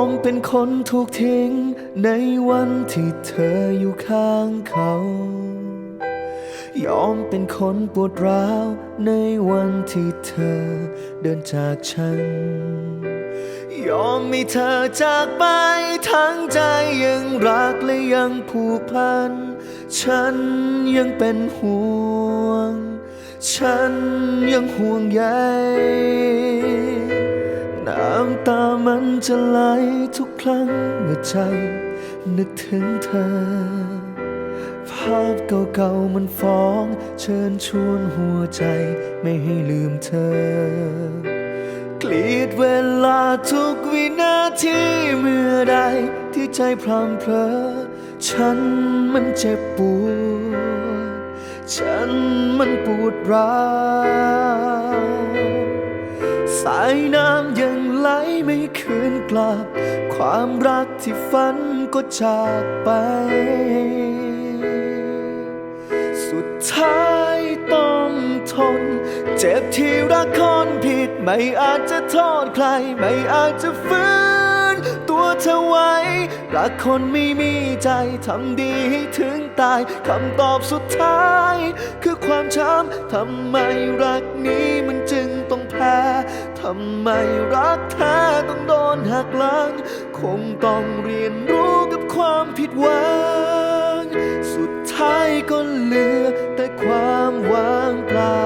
ยอมเป็นคนถูกทิ้ง ในวันที่เธออยู่ข้างเขา ยอมเป็นคนปวดร้าว ในวันที่เธอเดินจากฉัน ยอมให้เธอจากไป ทั้งใจยังรักและยังผูกพัน ฉันยังเป็นห่วง ฉันยังห่วงใยามันจะไหลทุกครั้งเมื่อใจ นึกถึงเธอ ภาพเก่าๆมันฟ้อง เชิญชวนหัวใจไม่ให้ลืมเธอ เกลียดเวลาทุกวินาทีเมื่อใด ที่ใจพรำเพลอ ฉันมันเจ็บปวด ฉันมันปวดร้าวสายน้ำ ไม่คืนกลับ ความรักที่ฝันก็จากไป สุดท้ายต้องทน เจ็บที่รักคนผิด ไม่อาจจะโทษใคร ไม่อาจจะฟื้นตัวเธอไว้ รักคนไม่มีใจทำดีให้ถึงตายคำตอบสุดท้าย คือความช้ำทำไมรักนี้มัน ทำไมรักแท้ต้องโดนหักหลัง คงต้องเรียนรู้กับความผิดหวัง สุดท้ายก็เหลือแต่ความว่างเปล่า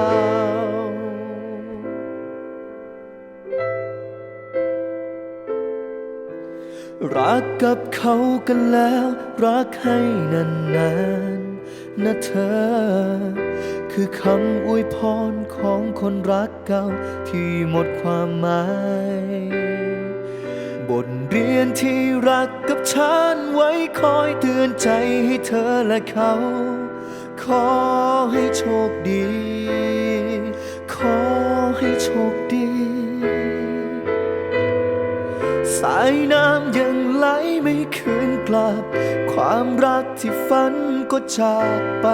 รักกับเขากันแล้ว รักให้นานๆนะเธอ คือคำอวยพรของคนรักเก่าที่หมดความหมาย บทเรียนที่รักกับฉันไว้คอยเตือนใจให้เธอและเขา ขอให้โชคดี ขอให้โชคดี สายน้ำยังไหลไม่คืนกลับ ความรักที่ฝันก็จากไป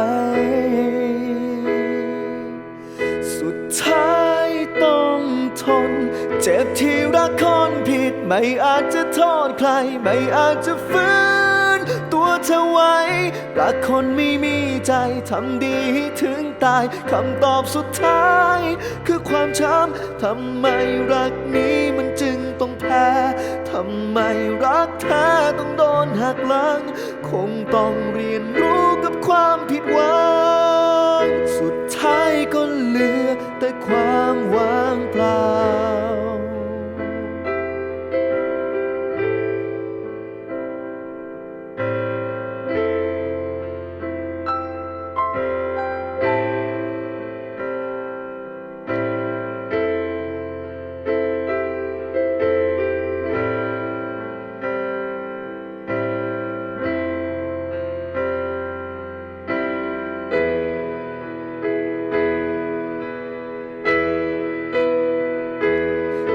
เจ็บที่รักคนผิด ไม่อาจจะโทษใคร ไม่อาจจะฟื้น ตัวเธอไว้ รักคนไม่มีใจทำดีถึงตายคำตอบสุดท้าย คือความช้ำทำไมรักนี้มันจึงต้องแพ้ทำไมรักแท้ต้องโดนหักหลัง คงต้องเรียนรู้กับความผิดหวัง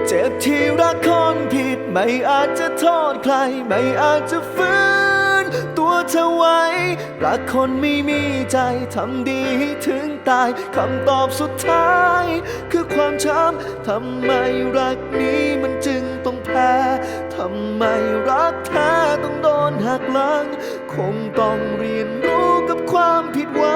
เจ็บที่รักคนผิด ไม่อาจจะโทษใคร ไม่อาจจะฟื้น ตัวเธอไว้ รักคนไม่มีใจทำดีให้ถึงตายคำตอบสุดท้าย คือความช้ำทำไมรักนี้มันจึงต้องแพ้ทำไมรักแท้ต้องโดนหักหลัง คงต้องเรียนรู้กับความผิดหวัง